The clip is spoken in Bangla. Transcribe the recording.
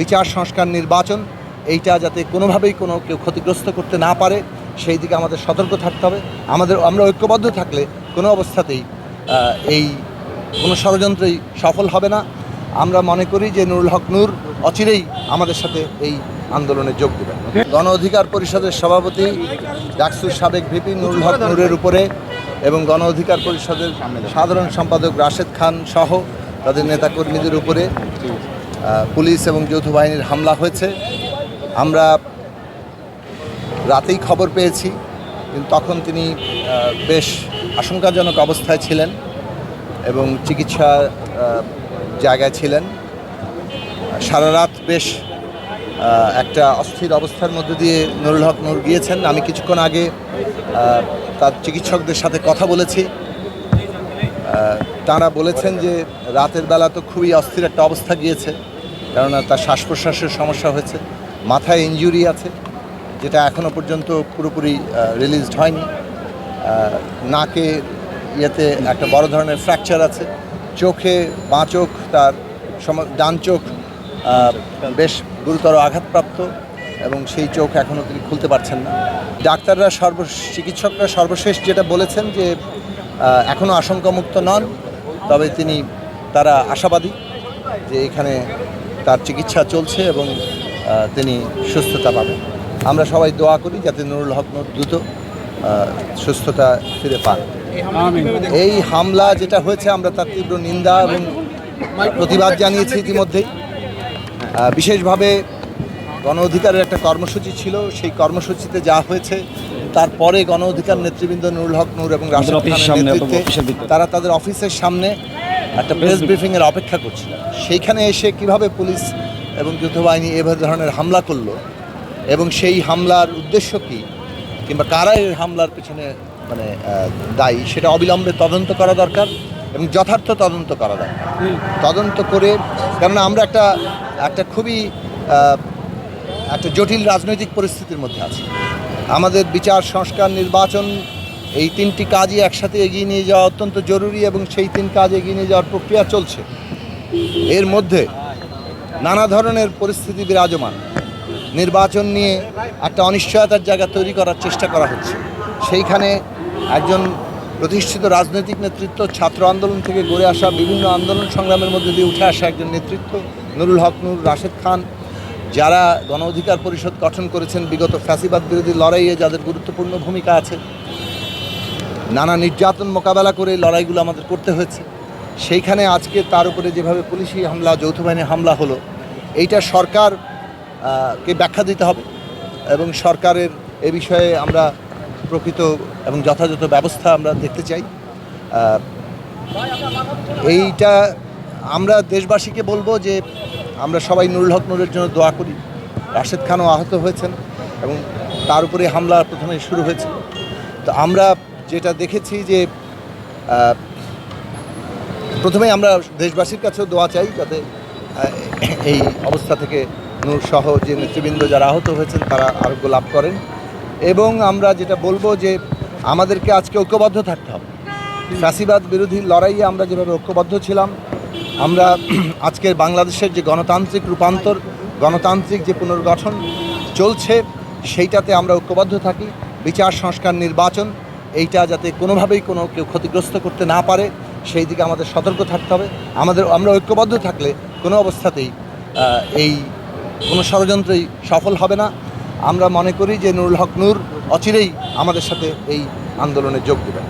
বিচার, সংস্কার, নির্বাচন, এইটা যাতে কোনোভাবেই কোনো কেউ ক্ষতিগ্রস্ত করতে না পারে, সেই দিকে আমাদের সতর্ক থাকতে হবে। আমাদের, আমরা ঐক্যবদ্ধ থাকলে কোনো অবস্থাতেই এই কোনো ষড়যন্ত্রই সফল হবে না। আমরা মনে করি যে নুরুল হক নূর অচিরেই আমাদের সাথে এই আন্দোলনে যোগ দেবেন। গণ অধিকার পরিষদের সভাপতি, ডাকসুর সাবেক ভিপি নুরুল হক নূরের উপরে এবং গণ অধিকার পরিষদের সাধারণ সম্পাদক রাশেদ খান সহ তাদের নেতাকর্মীদের উপরে। পুলিশ এবং যৌথ বাহিনীর হামলা হয়েছে। আমরা রাতেই খবর পেয়েছি, কিন্তু তখন তিনি বেশ আশঙ্কাজনক অবস্থায় ছিলেন এবং চিকিৎসা জায়গায় ছিলেন। সারা রাত বেশ একটা অস্থির অবস্থার মধ্যে দিয়ে নুরুল হক নূর গিয়েছেন। আমি কিছুক্ষণ আগে তার চিকিৎসকদের সাথে কথা বলেছি। তাঁরা বলেছেন যে রাতের বেলা তো খুবই অস্থির একটা অবস্থা গিয়েছে। কেননা তার শ্বাস প্রশ্বাসের সমস্যা হয়েছে, মাথায় ইনজুরি আছে, যেটা এখনও পর্যন্ত পুরোপুরি রিলিজড হয়নি। নাকে ইয়েতে একটা বড় ধরনের ফ্র্যাকচার আছে। চোখে বাঁ চোখ তার সম- ডান চোখ বেশ গুরুতর আঘাতপ্রাপ্ত এবং সেই চোখ এখনও তিনি খুলতে পারছেন না। ডাক্তাররা সর্ব, চিকিৎসকরা সর্বশেষ যেটা বলেছেন যে এখনও আশঙ্কামুক্ত নন, তবে তিনি, তারা আশাবাদী যে এখানে তার চিকিৎসা চলছে এবং তিনি সুস্থতা পাবেন। আমরা সবাই দোয়া করি যাতে নুরুল হক নূর দ্রুত সুস্থতা ফিরে পান। এই হামলা যেটা হয়েছে আমরা তার তীব্র নিন্দা এবং প্রতিবাদ জানিয়েছি ইতিমধ্যেই। বিশেষভাবে গণ অধিকারের একটা কর্মসূচি ছিল। সেই কর্মসূচিতে যা হয়েছে তারপরে গণ অধিকার নেতৃবৃন্দ নুরুল হক নূর এবং রাশেদ খানের নেতৃত্বে তারা তাদের অফিসের সামনে একটা প্রেস ব্রিফিংয়ের অপেক্ষা করছিল সেইখানে এসে কীভাবে পুলিশ এবং যুদ্ধবাহিনী এভাবে ধরনের হামলা করল এবং সেই হামলার উদ্দেশ্য কী কিংবা কারা এই হামলার পিছনে মানে দায়ী সেটা অবিলম্বে তদন্ত করা দরকার এবং যথার্থ তদন্ত করা দরকার। তদন্ত করে কেননা আমরা একটা একটা খুবই একটা জটিল রাজনৈতিক পরিস্থিতির মধ্যে আছি। আমাদের বিচার সংস্কার নির্বাচন এই তিনটি কাজই একসাথে এগিয়ে নিয়ে যাওয়া অত্যন্ত জরুরি এবং সেই তিন কাজ এগিয়ে নিয়ে যাওয়ার প্রক্রিয়া চলছে। এর মধ্যে নানা ধরনের পরিস্থিতি বিরাজমান। নির্বাচন নিয়ে একটা অনিশ্চয়তার জায়গা তৈরি করার চেষ্টা করা হচ্ছে। সেইখানে একজন প্রতিষ্ঠিত রাজনৈতিক নেতৃত্ব, ছাত্র আন্দোলন থেকে গড়ে আসা বিভিন্ন আন্দোলন সংগ্রামের মধ্যে দিয়ে উঠে আসা একজন নেতৃত্ব, নুরুল হক, নূর রাশেদ খান, যারা গণ অধিকার পরিষদ গঠন করেছেন বিগত ফ্যাসিবাদ বিরোধী লড়াইয়ে যাদের গুরুত্বপূর্ণ ভূমিকা আছে। নানা নির্যাতন মোকাবেলা করে লড়াইগুলো আমাদের করতে হয়েছে। সেইখানে আজকে তার উপরে যেভাবে পুলিশি হামলা, যৌথ বাহিনীর হামলা হলো, এইটা সরকার কে ব্যাখ্যা দিতে হবে এবং সরকারের এ বিষয়ে আমরা প্রকৃত এবং যথাযথ ব্যবস্থা আমরা দেখতে চাই। এইটা আমরা দেশবাসীকে বলব যে আমরা সবাই নুরুল হক নুরের জন্য দোয়া করি। রাশেদ খানও আহত হয়েছেন এবং তার উপরে হামলা প্রথমে শুরু হয়েছে। তো আমরা যেটা দেখেছি যে আহ, প্রথমেই আমরা দেশবাসীর কাছেও দোয়া চাই যাতে এই অবস্থা থেকে নূর সহ যে নেতৃবৃন্দ যারা আহত হয়েছেন তারা আরোগ্য লাভ করেন। এবং আমরা যেটা বলব যে আমাদেরকে আজকে ঐক্যবদ্ধ থাকতে হবে। ফ্যাসিবাদ বিরোধী লড়াইয়ে আমরা যেভাবে ঐক্যবদ্ধ ছিলাম আমরা আজকের বাংলাদেশের যে গণতান্ত্রিক রূপান্তর গণতান্ত্রিক যে পুনর্গঠন চলছে সেইটাতে আমরা ঐক্যবদ্ধ থাকি। বিচার সংস্কার নির্বাচন এইটা যাতে কোনোভাবেই কোনো কেউ ক্ষতিগ্রস্ত করতে না পারে, সেই দিকে আমাদের সতর্ক থাকতে হবে। আমাদের, আমরা ঐক্যবদ্ধ থাকলে কোনো অবস্থাতেই এই কোনো ষড়যন্ত্রই সফল হবে না। আমরা মনে করি যে নুরুল হক নূর অচিরেই আমাদের সাথে এই আন্দোলনে যোগ দেবেন।